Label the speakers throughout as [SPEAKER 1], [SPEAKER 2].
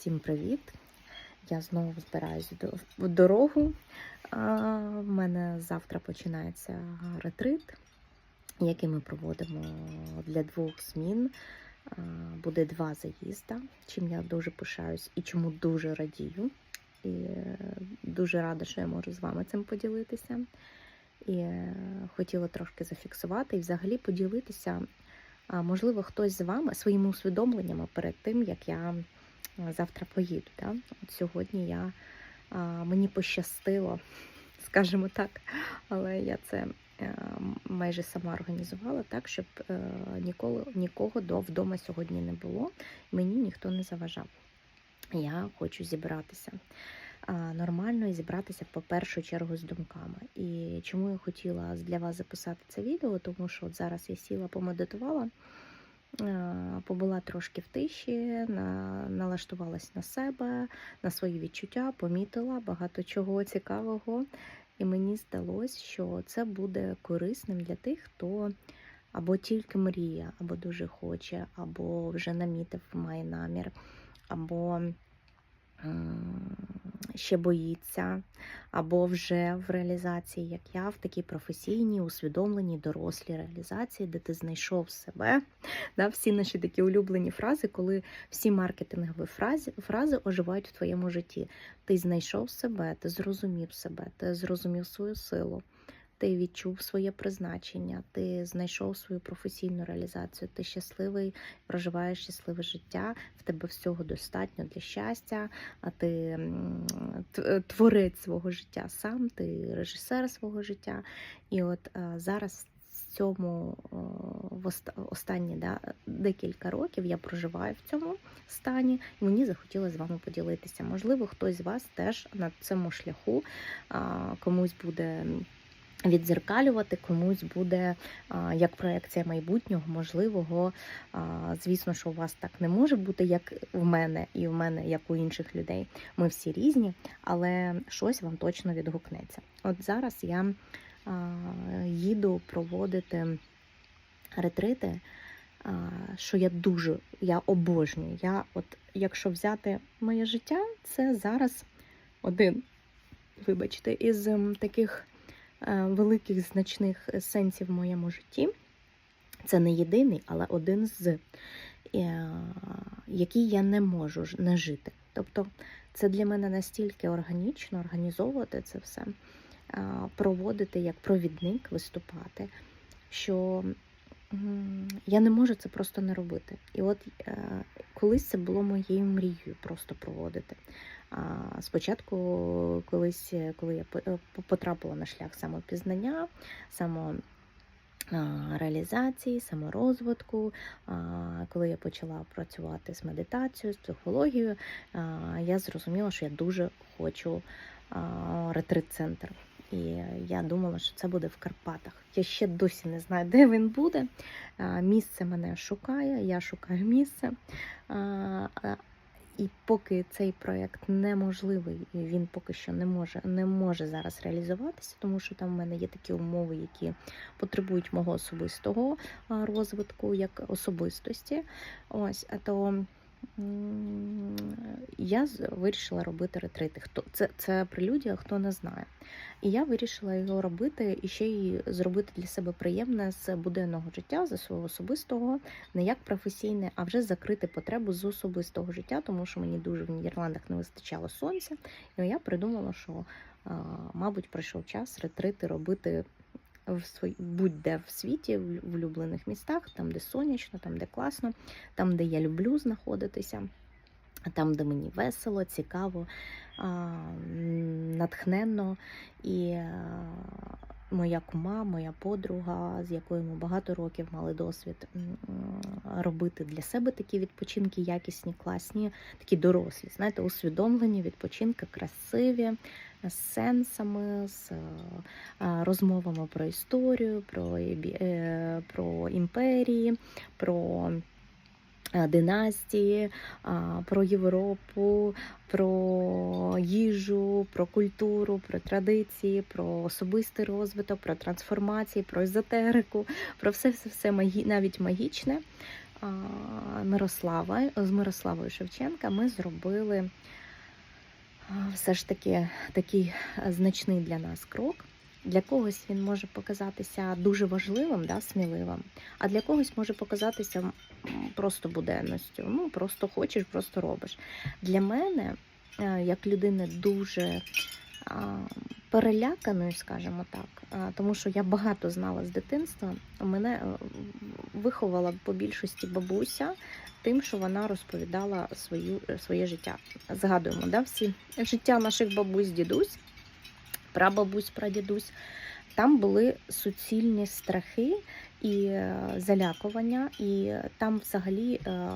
[SPEAKER 1] Всім привіт! Я знову збираюсь в дорогу. В мене завтра починається ретрит, який ми проводимо для двох змін. Буде два заїзди, чим я дуже пишаюсь і чому дуже радію. І е, дуже рада, що я можу з вами цим поділитися. І е, хотіла трошки зафіксувати і взагалі поділитися. Можливо, хтось з вами своїми усвідомленнями перед тим, як я завтра поїду. Да? От сьогодні я, а, мені пощастило, скажімо так, але я це е, майже сама організувала так, щоб е, ніколи нікого до вдома сьогодні не було. Мені ніхто не заважав. Я хочу зібратися нормально і зібратися по першу чергу з думками. І чому я хотіла для вас записати це відео, тому що от зараз я сіла, помедитувала, е, побула трошки в тиші, на, налаштувалась на себе, на свої відчуття, помітила багато чого цікавого. І мені здалось, що це буде корисним для тих, хто або тільки мріє, або дуже хоче, або вже намітив, має намір, або ще боїться, або вже в реалізації, як я, в такій професійній, усвідомленій, дорослій реалізації, де ти знайшов себе. Да, всі наші такі улюблені фрази, коли всі маркетингові фрази, фрази оживають в твоєму житті. Ти знайшов себе, ти зрозумів себе, ти зрозумів свою силу. Ти відчув своє призначення, ти знайшов свою професійну реалізацію, ти щасливий, проживаєш щасливе життя, в тебе всього достатньо для щастя, а ти творець свого життя сам, ти режисер свого життя. І от е, зараз в цьому в останні да, декілька років я проживаю в цьому стані, і мені захотілося з вами поділитися. Можливо, хтось з вас теж на цьому шляху комусь буде віддзеркалювати, комусь буде як проекція майбутнього, можливого. Звісно, що у вас так не може бути, як в мене, і в мене, як у інших людей. Ми всі різні, але щось вам точно відгукнеться. От зараз я їду проводити ретрити, що я дуже я обожнюю. Я, от, якщо взяти моє життя, це зараз один, вибачте, із таких великих значних сенсів в моєму житті. Це не єдиний, але один з, е, який я не можу не жити. Тобто це для мене настільки органічно організовувати це все, е, проводити як провідник, виступати, що я не можу це просто не робити. І от е, колись це було моєю мрією просто проводити. А спочатку, колись, е, коли я е, потрапила на шлях самопізнання, само реалізації, саморозвитку, коли я почала працювати з медитацією, з психологією, я зрозуміла, що я дуже хочу ретрит-центр. І я думала, що це буде в Карпатах. Я ще досі не знаю, де він буде. Місце мене шукає, я шукаю місце. І поки цей проєкт неможливий, він поки що не може, не може зараз реалізуватися, тому що там в мене є такі умови, які потребують мого особистого розвитку як особистості. Ось, то я вирішила робити ретрити. Хто це, це прелюдія, хто не знає. І я вирішила його робити і ще й зробити для себе приємне з буденного життя, з свого особистого, не як професійне, а вже закрити потребу з особистого життя, тому що мені дуже в Нідерландах не вистачало сонця. І я придумала, що, мабуть, прийшов час ретрити робити будь-де в світі, в в улюблених містах, там, де сонячно, там, де класно, там, де я люблю знаходитися. Там, де мені весело, цікаво, натхненно. І моя кума, моя подруга, з якою ми багато років мали досвід робити для себе такі відпочинки, якісні, класні, такі дорослі, знаєте, усвідомлені відпочинки, красиві, з сенсами, з розмовами про історію, про, е, про імперії, про е, династії, про Європу, про їжу, про культуру, про традиції, про особистий розвиток, про трансформації, про езотерику, про все, все, все навіть магічне. Мирослава, з Мирославою Шевченка ми зробили все ж таки такий значний для нас крок. Для когось він може показатися дуже важливим, да, сміливим, а для когось може показатися просто буденністю. Ну, просто хочеш, просто робиш. Для мене, е, як людини дуже переляканою, скажімо так, тому що я багато знала з дитинства, мене е, виховала по більшості бабуся тим, що вона розповідала свою, своє життя. Згадуємо, да, всі життя наших бабусь, дідусь, прабабусь, прадідусь. Там були суцільні страхи і е, залякування, і там взагалі е,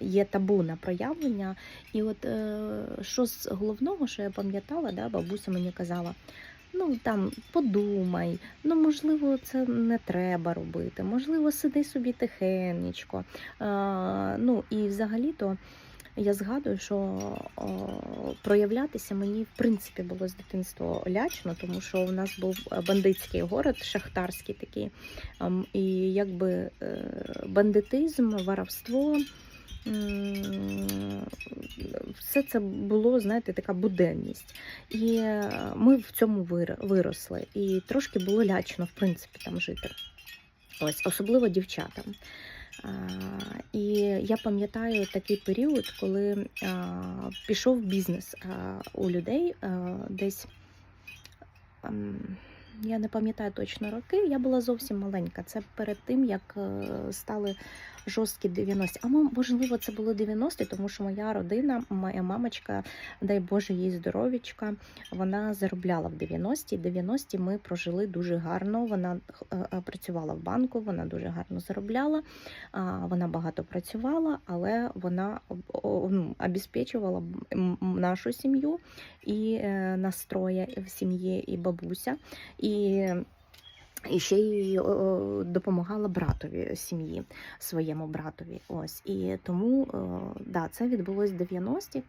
[SPEAKER 1] є табу на проявлення. І от е, що з головного, що я пам'ятала, да, бабуся мені казала. Ну там подумай, ну можливо, це не треба робити, можливо, сиди собі тихенечко. А, ну і взагалі-то я згадую, що о, проявлятися мені в принципі було з дитинства лячно, тому що в нас був бандитський город, шахтарський такий. І якби е, бандитизм, воровство. Все це було, знаєте, така буденність. І е, ми в цьому виросли. І трошки було лячно, в принципі, там жити. Ось, особливо дівчатам. І я пам'ятаю такий період, коли а, пішов бізнес а, у людей десь. ам, Я не пам'ятаю точно роки, я була зовсім маленька. Це перед тим, як е, стали жорсткі 90-ті. А мо- можливо, це були 90-ті, тому що моя родина, моя мамочка, дай Боже їй здоров'ячка, вона заробляла в 90-ті. 90-ті ми прожили дуже гарно. Вона е, е, працювала в банку, вона дуже гарно заробляла, вона багато працювала, але вона ну, обезпечувала нашу сім'ю і е, настроє в сім'ї, і бабуся. І і ще й допомагала братові сім'ї, своєму братові. Ось і тому е, да, це відбулось в 90-ті.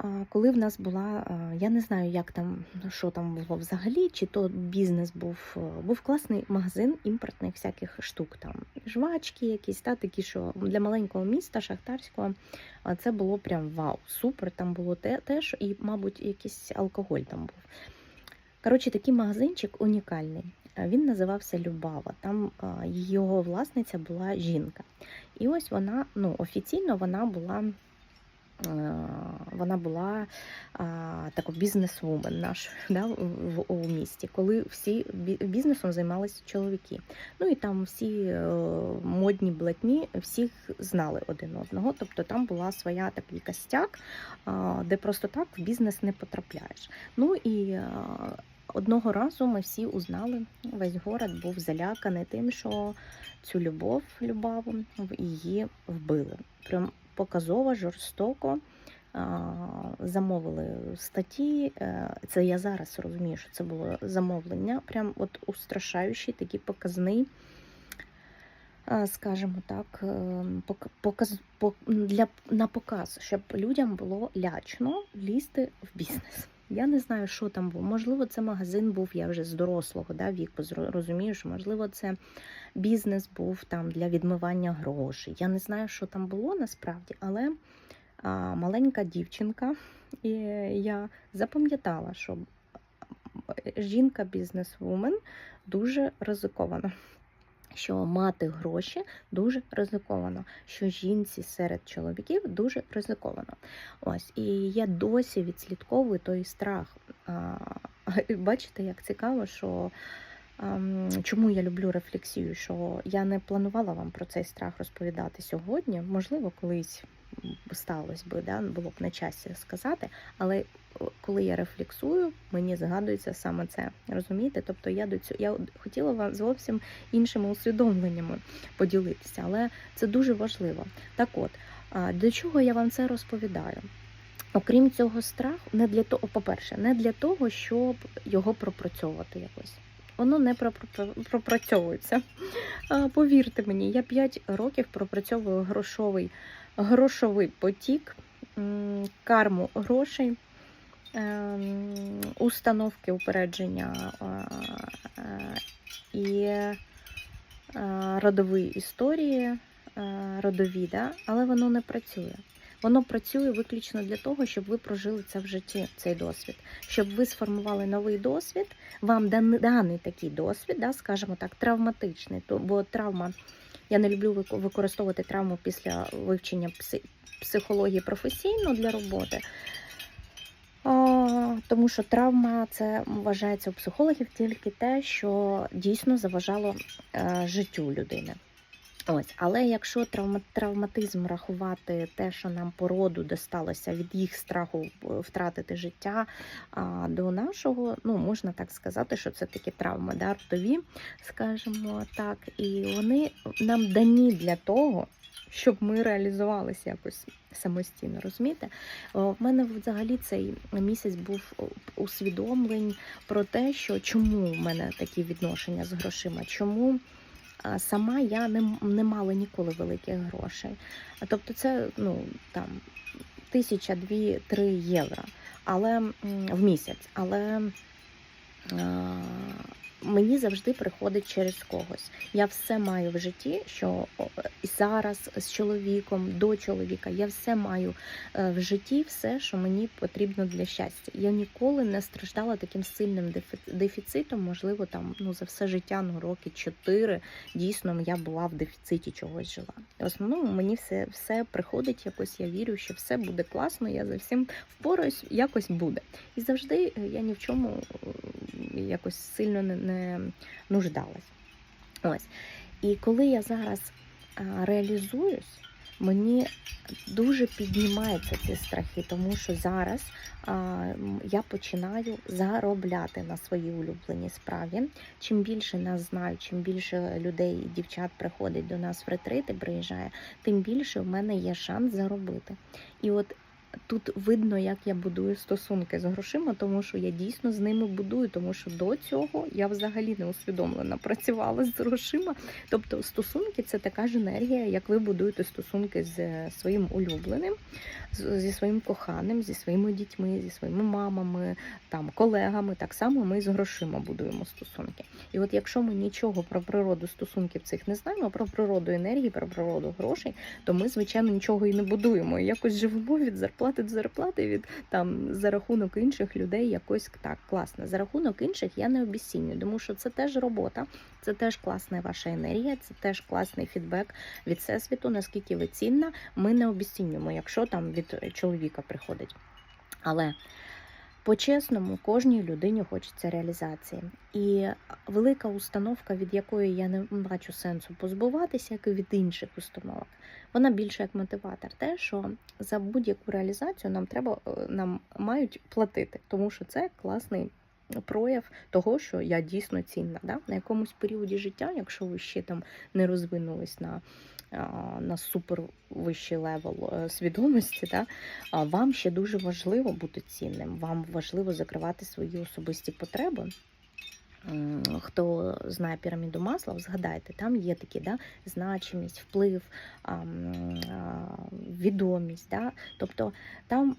[SPEAKER 1] Е, Коли в нас була, е, я не знаю, як там, що там було взагалі, чи то бізнес був, е, був класний магазин імпортних всяких штук, там жвачки якісь, та такі, що для маленького міста шахтарського це було прям вау, супер. Там було те, теж, і, мабуть, якийсь алкоголь там був. Коротше, такий магазинчик унікальний. Він називався Любава. Там його власниця була жінка. І ось вона, ну, офіційно вона була. е, Вона була така бізнес-вумен наш да, в, у місті, коли всі бізнесом займалися чоловіки. Ну і там всі е, модні блатні всіх знали один одного. Тобто там була своя такий костяк, де просто так в бізнес не потрапляєш. Ну і е, одного разу ми всі узнали, весь город був заляканий тим, що цю любов, любаву, її вбили. Прям показово, жорстоко. Замовили статті. е, Це я зараз розумію, що це було замовлення. Прям от устрашаючий, такий показний, е, скажімо так, е, показ, для, на показ, щоб людям було лячно лізти в бізнес. Я не знаю, що там було. Можливо, це магазин був, я вже з дорослого да, віку розумію, що можливо, це бізнес був там для відмивання грошей. Я не знаю, що там було насправді, але а, маленька дівчинка, і я запам'ятала, що жінка бізнесвумен дуже ризикована. Що мати гроші дуже ризиковано, що жінці серед чоловіків дуже ризиковано. Ось і я досі відслідковую той страх. Бачите, як цікаво, що чому я люблю рефлексію, що я не планувала вам про цей страх розповідати сьогодні. Можливо, колись сталося би, да, було б на часі сказати, але коли я рефлексую, мені згадується саме це. Розумієте? Тобто я до цього я хотіла вам зовсім іншими усвідомленнями поділитися, але це дуже важливо. Так от, до чого я вам це розповідаю? Окрім цього страху, не для того, по-перше, не для того, щоб його пропрацьовувати якось. Воно не пропра- пропрацьовується. Повірте мені, я 5 років пропрацьовую грошовий, грошовий потік, карму грошей, ем, установки упередження. а, І е, родові історії, е, родові, да? але воно не працює. Воно працює виключно для того, щоб ви прожили це в житті, цей досвід, щоб ви сформували новий досвід, вам дан- даний такий досвід, да, скажімо так, травматичний. Бо травма, я не люблю використовувати травму після вивчення психології професійно для роботи. Тому що травма це вважається у психологів тільки те, що дійсно заважало е, життю людини. Ось, але якщо травма, травматизм рахувати те, що нам по роду досталося від їх страху е, втратити життя а, до нашого, ну можна так сказати, що це такі травми, да, родові, скажімо так, і вони нам дані для того, щоб ми реалізувалися якось самостійно. Розумієте? О, В мене взагалі цей місяць був усвідомлень про те, що чому в мене такі відношення з грошима, чому сама я не, не мала ніколи великих грошей. Тобто, це ну там тисяча, дві, три євро, але в місяць. Але мені завжди приходить через когось. Я все маю в житті, що зараз з чоловіком, до чоловіка, я все маю е, в житті, все, що мені потрібно для щастя. Я ніколи не страждала таким сильним дефі- дефіцитом. Можливо, там ну за все життя, ну роки чотири. Дійсно, я була в дефіциті чогось жила. В основному мені все, все приходить якось. Я вірю, що все буде класно. Я за всім впораюсь, якось буде. І завжди е, я ні в чому е, якось сильно не, не нуждалась. Ось. І коли я зараз реалізуюсь, мені дуже піднімаються ці страхи, тому що зараз а, я починаю заробляти на своїй улюбленій справі. Чим більше нас знають, чим більше людей і дівчат приходить до нас в ретрити, приїжджає, тим більше в мене є шанс заробити. І от тут видно, як я будую стосунки з грошима, тому що я дійсно з ними будую, тому що до цього я взагалі не усвідомлено працювала з грошима. Тобто стосунки це така ж енергія, як ви будуєте стосунки з е, своїм улюбленим, зі своїм коханим, зі своїми дітьми, зі своїми мамами, там колегами. Так само ми з грошима будуємо стосунки. І от якщо ми нічого про природу стосунків цих не знаємо, про природу енергії, про природу грошей, то ми, звичайно, нічого і не будуємо. Якось живемо від зарплати до зарплати, від там за рахунок інших людей якось так класно. За рахунок інших я не обіцінюю, тому що це теж робота, це теж класна ваша енергія, це теж класний фідбек від всесвіту, наскільки ви цінна. Ми не обіцінюємо, якщо там від чоловіка приходить. Але по-чесному, кожній людині хочеться реалізації. І велика установка, від якої я не бачу сенсу позбуватися, як і від інших установок, вона більше як мотиватор. Те, що за будь-яку реалізацію нам треба е, нам мають платити, тому що це класний прояв того, що я дійсно цінна. Да? На якомусь періоді життя, якщо ви ще там не розвинулись на, на супер вищий левел е, свідомості, да? вам ще дуже важливо бути цінним. Вам важливо закривати свої особисті потреби. Хто знає піраміду масла, згадайте, там є такі да, значимість, вплив, відомість. Да? Тобто там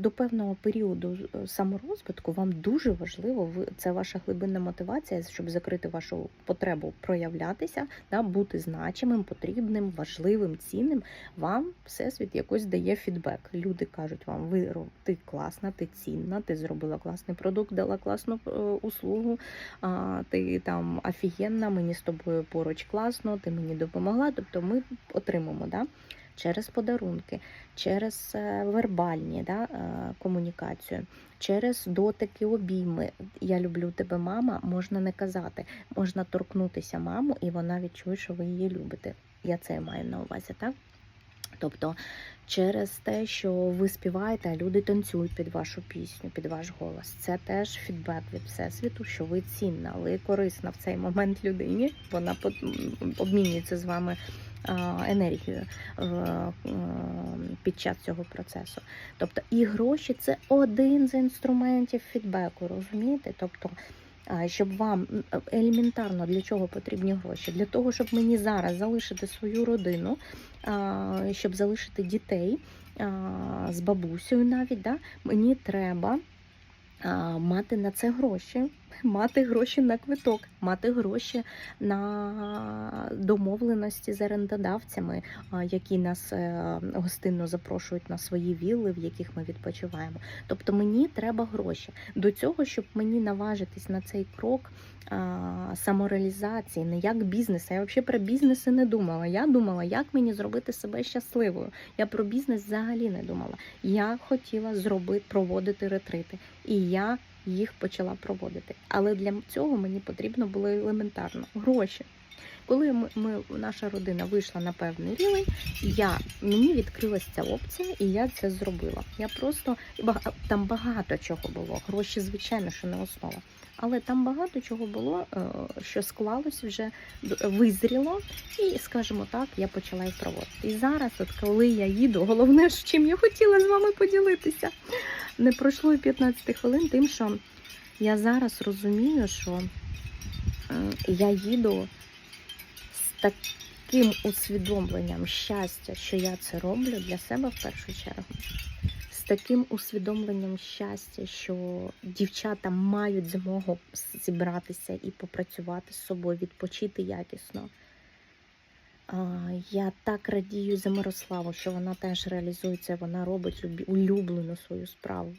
[SPEAKER 1] до певного періоду е, саморозвитку вам дуже важливо, це ваша глибинна мотивація, щоб закрити вашу потребу проявлятися, да, бути значимим, потрібним, важливим, цінним. Вам всесвіт якось дає фідбек. Люди кажуть вам, ви ти класна, ти цінна, ти зробила класний продукт, дала класну е, услугу, а, ти там офігенна, мені з тобою поруч класно, ти мені допомогла. Тобто ми отримаємо да, через подарунки, через е, вербальні да, е, комунікацію, через дотики, обійми. Я люблю тебе, мама, можна не казати, можна торкнутися маму, і вона відчує, що ви її любите. Я це маю на увазі, так? Тобто через те, що ви співаєте, а люди танцюють під вашу пісню, під ваш голос. Це теж фідбек від всесвіту, що ви цінна, ви корисна в цей момент людині. Вона обмінюється з вами а, енергією е, е, під час цього процесу. Тобто і гроші це один з інструментів фідбеку, розумієте? Тобто. Щоб вам елементарно для чого потрібні гроші? Для того, щоб мені зараз залишити свою родину, щоб залишити дітей з бабусею навіть, да, мені треба мати на це гроші. Мати гроші на квиток, мати гроші на домовленості з орендодавцями, які нас е, гостинно запрошують на свої вілли, в яких ми відпочиваємо. Тобто мені треба гроші. До цього, щоб мені наважитись на цей крок самореалізації, не як бізнес. Я взагалі про бізнес не думала. Я думала, як мені зробити себе щасливою. Я про бізнес взагалі не думала. Я хотіла зробити проводити ретрити, і я їх почала проводити. Але для цього мені потрібно було елементарно гроші. Коли ми, ми наша родина вийшла на певний рівень, я мені відкрилася ця опція, і я це зробила. Я просто там багато чого було. Гроші, звичайно, що не основа. Але там багато чого було, е, що склалось вже визріло, і, скажімо так, я почала їх проводити. І зараз, от коли я їду, головне, з чим я хотіла з вами поділитися, не пройшло і 15 хвилин, тим, що я зараз розумію, що е, я їду з таким усвідомленням щастя, що я це роблю для себе в першу чергу. Таким усвідомленням щастя, що дівчата мають змогу зібратися і попрацювати з собою, відпочити якісно. Я так радію за Мирославу, що вона теж реалізується, вона робить улюблену свою справу.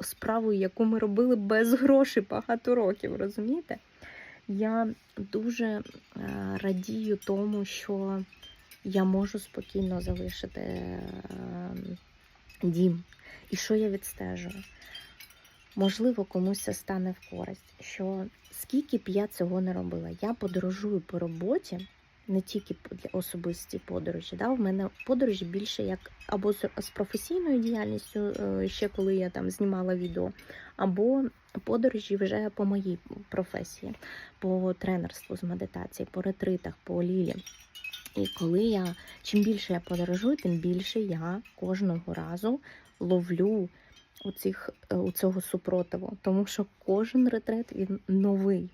[SPEAKER 1] Справу, яку ми робили без грошей багато років, розумієте? Я дуже е, радію тому, що я можу спокійно залишити е, дім. І що я відстежую? Можливо, комусь це стане в користь. Що скільки б я цього не робила, я подорожую по роботі, не тільки для особисті подорожі. Да? В мене подорожі більше як або з, з професійною діяльністю, е, ще коли я там знімала відео, або подорожі вже по моїй професії, по тренерству з медитації, по ретритах, по лілі. І коли я чим більше я подорожую, тим більше я кожного разу ловлю у, цих, е, у цього супротиву, тому що кожен ретрет він новий.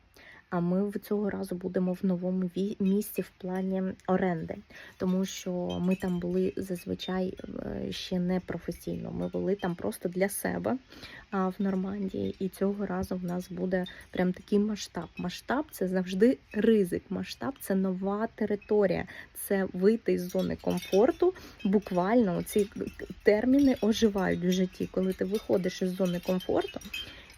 [SPEAKER 1] А ми в цього разу будемо в новому місці в плані оренди, тому що ми там були зазвичай е, ще не професійно. Ми були там просто для себе в Нормандії, і цього разу в нас буде прям такий масштаб. Масштаб це завжди ризик. Масштаб це нова територія, це вийти з зони комфорту. Буквально ці терміни оживають в житті, коли ти виходиш із зони комфорту.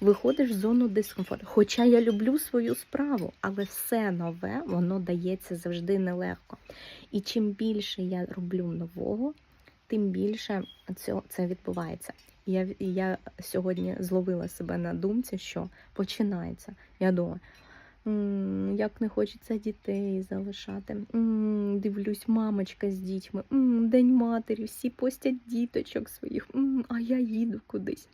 [SPEAKER 1] Виходиш в зону дискомфорту. Хоча я люблю свою справу, але все нове воно дається завжди нелегко. І чим більше я роблю нового, тим більше це відбувається. Я, я сьогодні зловила себе на думці, що починається. Я думаю, «М, як не хочеться дітей залишати. Дивлюсь, мамочка з дітьми, День матері, всі постять діточок своїх, а я їду кудись.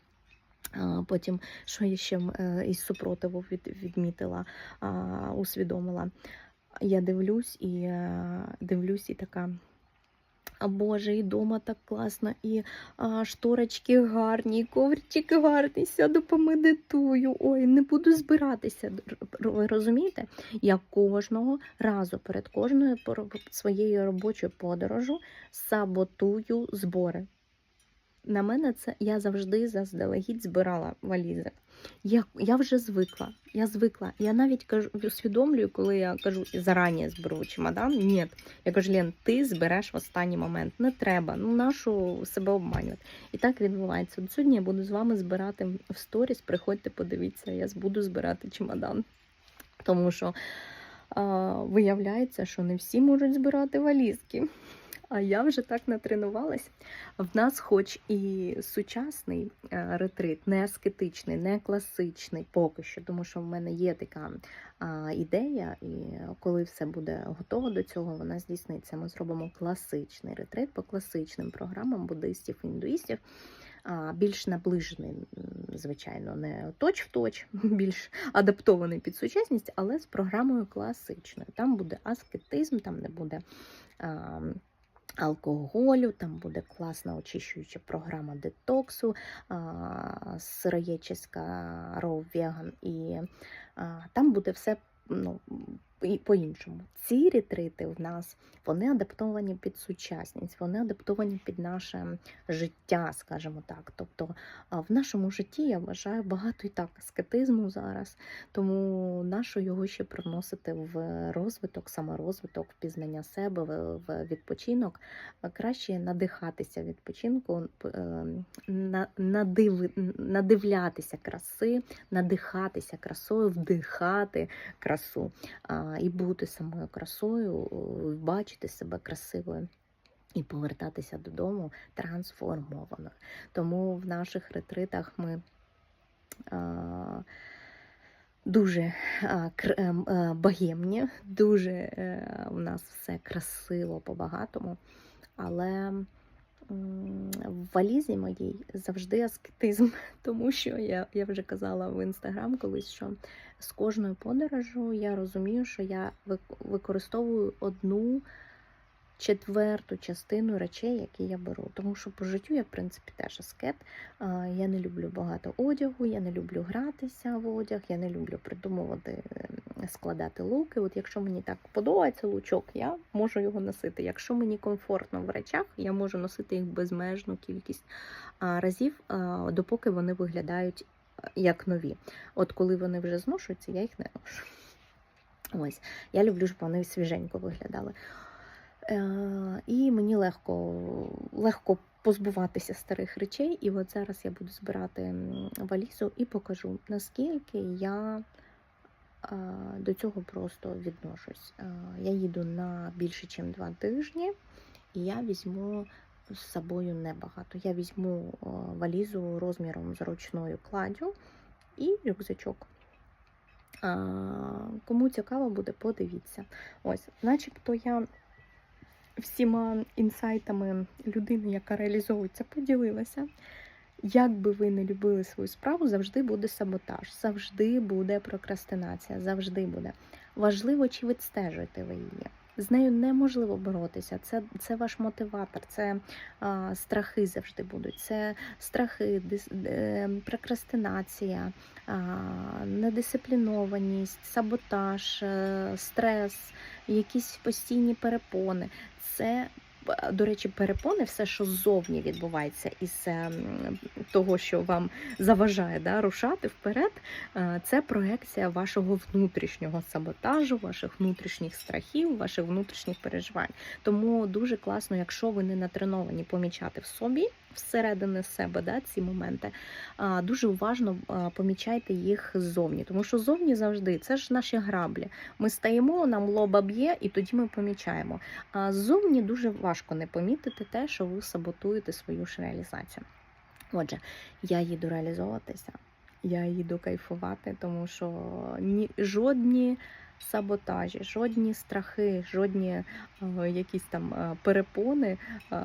[SPEAKER 1] Потім, що я ще е, із супротиву відмітила, усвідомила. Я дивлюсь і е, дивлюсь, і така. А Боже, і дома так класно, і а, шторочки гарні, і коврички гарні, сяду помедитую. Ой, не буду збиратися. Ви розумієте? Я кожного разу перед кожною своєю робочою подорожу саботую збори. На мене це я завжди заздалегідь збирала валізи. Я, я вже звикла. Я звикла. Я навіть кажу, усвідомлюю, коли я кажу зарані зберу чемодан. Ні. Я кажу, Лен, ти збереш в останній момент. Не треба. Ну нашу себе обманювати. І так відбувається. Сьогодні я буду з вами збирати в сторіс. Приходьте, подивіться, я буду збирати чемодан. Тому що а, виявляється, що не всі можуть збирати валізки. А я вже так натренувалась. В нас, хоч і сучасний е, ретрит, не аскетичний, не класичний поки що, тому що в мене є така ідея, і коли все буде готово до цього, вона здійсниться. Ми зробимо класичний ретрит по класичним програмам буддистів індуїстів. Більш наближений, звичайно, не точ в точ, більш адаптований під сучасність, але з програмою класичною. Там буде аскетизм, там не буде алкоголю, там буде класна очищуюча програма детоксу, сироєческа Raw Vegan, і там буде все ну, по-іншому. Ці ретрити в нас вони адаптовані під сучасність, вони адаптовані під наше життя, скажімо так. Тобто в нашому житті я вважаю багато і так аскетизму зараз, тому нащо його ще привносити в розвиток, саморозвиток, впізнання себе, в, відпочинок. Краще надихатися відпочинку, е, на- надиви, надивлятися краси, надихатися красою, вдихати красу і бути самою красою, бачити себе красивою. І повертатися додому трансформованою. Тому в наших ретритах ми а, дуже а, кр, ем, е, богемні, дуже е, у нас все красиво по-багатому. Але в валізі моїй завжди аскетизм, тому що я, я вже казала в інстаграм колись, що з кожною подорожю я розумію, що я використовую одну четверту частину речей, які я беру. Тому що по життю я, в принципі, теж аскет. Я не люблю багато одягу, я не люблю гратися в одяг, я не люблю придумувати, складати луки. От якщо мені так подобається лучок, я можу його носити. Якщо мені комфортно в речах, я можу носити їх безмежну кількість разів, допоки вони виглядають як нові. От коли вони вже зношуються, я їх не ношу. Ось, я люблю, щоб вони свіженько виглядали. Е, і мені легко, легко позбуватися старих речей. І от зараз я буду збирати валізу і покажу, наскільки я е, до цього просто відношусь. Е, Я їду на більше, ніж два тижні, і я візьму з собою небагато. Я візьму валізу розміром з ручною кладдю і рюкзачок. Кому цікаво буде, подивіться. Ось, начебто я всіма інсайтами людини, яка реалізовується, поділилася. Як би ви не любили свою справу, завжди буде саботаж, завжди буде прокрастинація, завжди буде. Важливо, чи відстежуєте ви її. З нею неможливо боротися. Це, це ваш мотиватор, це а, страхи завжди будуть. Це страхи, дис, е, прокрастинація, а, недисциплінованість, саботаж, е, стрес, якісь постійні перепони. Це до речі, перепони, все, що ззовні відбувається із ем, того, що вам заважає да, рушати вперед, е, це проекція вашого внутрішнього саботажу, ваших внутрішніх страхів, ваших внутрішніх переживань. Тому дуже класно, якщо ви не натреновані помічати в собі всередини себе да, ці моменти, а, дуже уважно а, помічайте їх ззовні, тому що ззовні завжди це ж наші граблі. Ми стаємо, нам лоба б'є, і тоді ми помічаємо. А ззовні дуже важко не помітити те, що ви саботуєте свою ж реалізацію. Отже, я їду реалізовуватися, я їду кайфувати, тому що ні, жодні саботажі, жодні страхи, жодні е, якісь там е, перепони, е,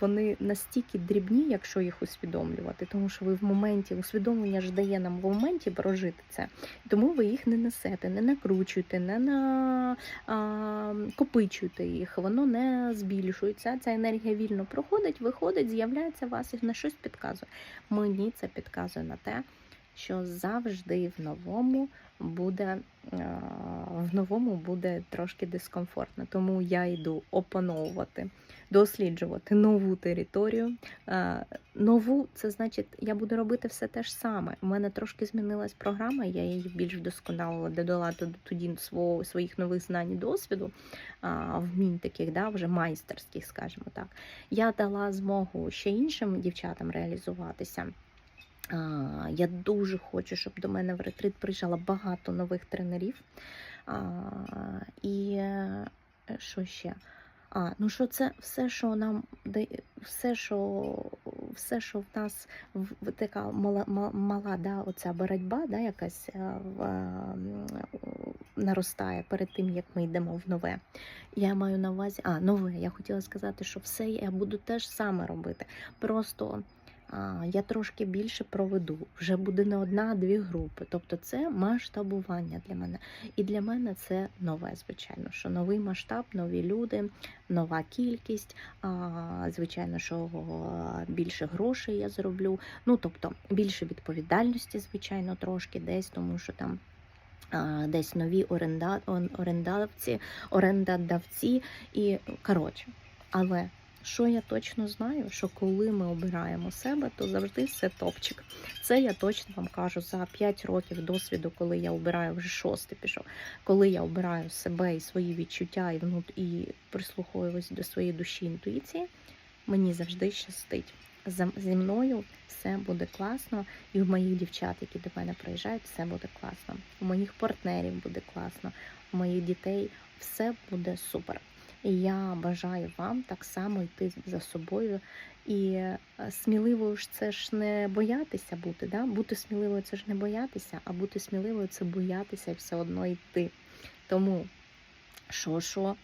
[SPEAKER 1] вони настільки дрібні, якщо їх усвідомлювати, тому що ви в моменті усвідомлення ж дає нам в моменті прожити це. Тому ви їх не несете, не накручуєте, не на копичуєте їх, воно не збільшується. Ця енергія вільно проходить, виходить, з'являється вас і на щось підказує. Мені це підказує на те, що завжди в новому буде в новому буде трошки дискомфортно. Тому я йду опановувати, досліджувати нову територію. Нову, це значить, я буду робити все те ж саме. У мене трошки змінилась програма, я її більш вдосконалила, додала тоді свого, своїх нових знань і досвіду, вмінь таких, да, вже майстерських, скажімо так. Я дала змогу ще іншим дівчатам реалізуватися. Я дуже хочу, щоб до мене в ретрит приїжджало багато нових тренерів. А, І е, що ще? А, ну що це все, що нам все, що все, що в нас така мала, ма- мала да, оця боротьба, да, якась е, в, е, наростає перед тим, як ми йдемо в нове. Я маю на увазі, а нове. Я хотіла сказати, що все я буду теж саме робити. Просто я трошки більше проведу. Вже буде не одна, а дві групи. Тобто це масштабування для мене. І для мене це нове, звичайно, що новий масштаб, нові люди, нова кількість. Звичайно, що більше грошей я зроблю. Ну тобто більше відповідальності, звичайно, трошки десь, тому що там. десь нові оренда, орендавці, орендодавці і коротше. Але що я точно знаю, що коли ми обираємо себе, то завжди все топчик. Це я точно вам кажу за 5 років досвіду, коли я обираю вже шостий пішов, коли я обираю себе і свої відчуття, і внут, і прислуховуюсь до своєї душі інтуїції, мені завжди щастить. Зі мною все буде класно, і в моїх дівчат, які до мене приїжджають, все буде класно. У моїх партнерів буде класно, у моїх дітей все буде супер. І я бажаю вам так само йти за собою. І е, сміливою ж це ж не боятися бути. Да? Бути сміливою це ж не боятися, а бути сміливою це боятися і все одно йти. Тому що, що,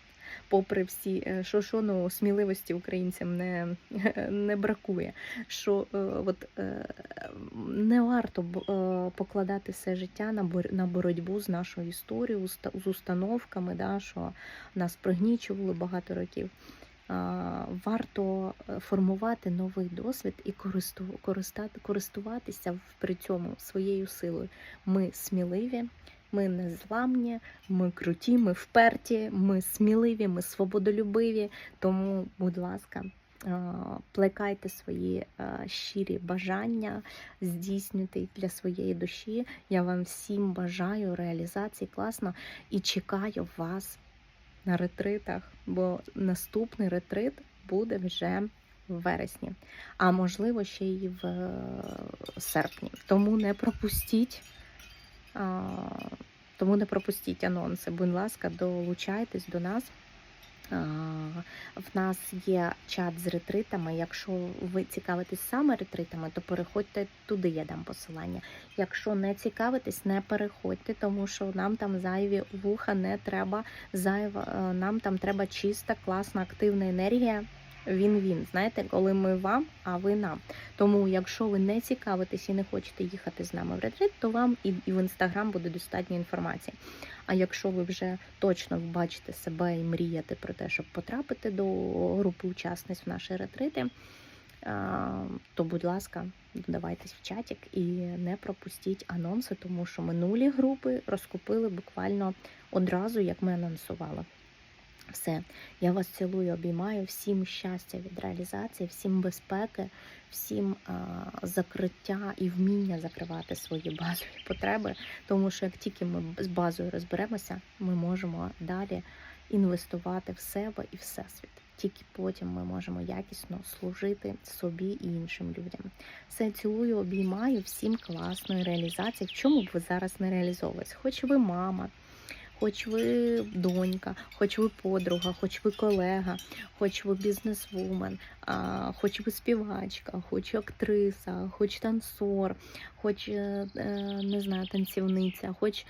[SPEAKER 1] попри всі, е, що, що ну, сміливості українцям не, не бракує. Що е, от, е, не варто покладати все життя на, бор- на боротьбу з нашою історією, з установками, да, що нас пригнічували багато років. Варто формувати новий досвід і користу- користуватися при цьому своєю силою. Ми сміливі, ми незламні, ми круті, ми вперті, ми сміливі, ми свободолюбиві. Тому, будь ласка, плекайте свої щирі бажання, здійснюйте їх для своєї душі. Я вам всім бажаю реалізації класно і чекаю вас на ретритах, бо наступний ретрит буде вже в вересні, а можливо ще й в е, серпні. Тому не пропустіть. Тому не пропустіть анонси. Будь ласка, долучайтесь до нас. В нас є чат з ретритами. Якщо ви цікавитесь саме ретритами, то переходьте туди, я дам посилання. Якщо не цікавитесь, не переходьте, тому що нам там зайві вуха не треба. Зайва, е, нам там треба чиста, класна, активна енергія. Він-він. Знаєте, коли ми вам, а ви нам. Тому, якщо ви не цікавитесь і не хочете їхати з нами в ретрит, то вам і, в інстаграм буде достатньо інформації. А якщо ви вже точно бачите себе і мрієте про те, щоб потрапити до групи учасниць в наші ретрити, то, будь ласка, додавайтесь в чатик і не пропустіть анонси, тому що минулі групи розкупили буквально одразу, як ми анонсували. Все, я вас цілую, обіймаю, всім щастя від реалізації, всім безпеки, всім а, закриття і вміння закривати свої базові потреби. Тому що як тільки ми з базою розберемося, ми можемо далі інвестувати в себе і всесвіт. Тільки потім ми можемо якісно служити собі і іншим людям. Все цілую, обіймаю, всім класної реалізації. В чому б ви зараз не реалізовувались? Хоч ви мама, хоч ви донька, хоч ви подруга, хоч ви колега, хоч ви бізнесвумен, хоч ви співачка, хоч актриса, хоч танцор, хоч е, е, не знаю, танцівниця, хоч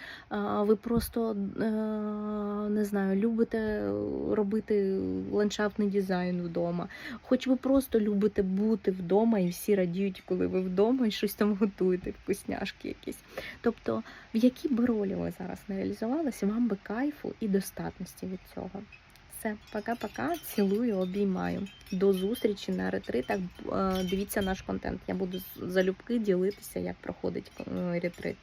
[SPEAKER 1] ви просто е, не знаю, любите робити ландшафтний дизайн вдома, хоч ви просто любите бути вдома і всі радіють, коли ви вдома і щось там готуєте, вкусняшки якісь. Тобто, в якій би ролі ви зараз не реалізувалися, вам би кайфу і достатності від цього. Все, пока-пока. Цілую, обіймаю. До зустрічі на ретритах. Е, Дивіться наш контент. Я буду залюбки ділитися, як проходить е, ретрит.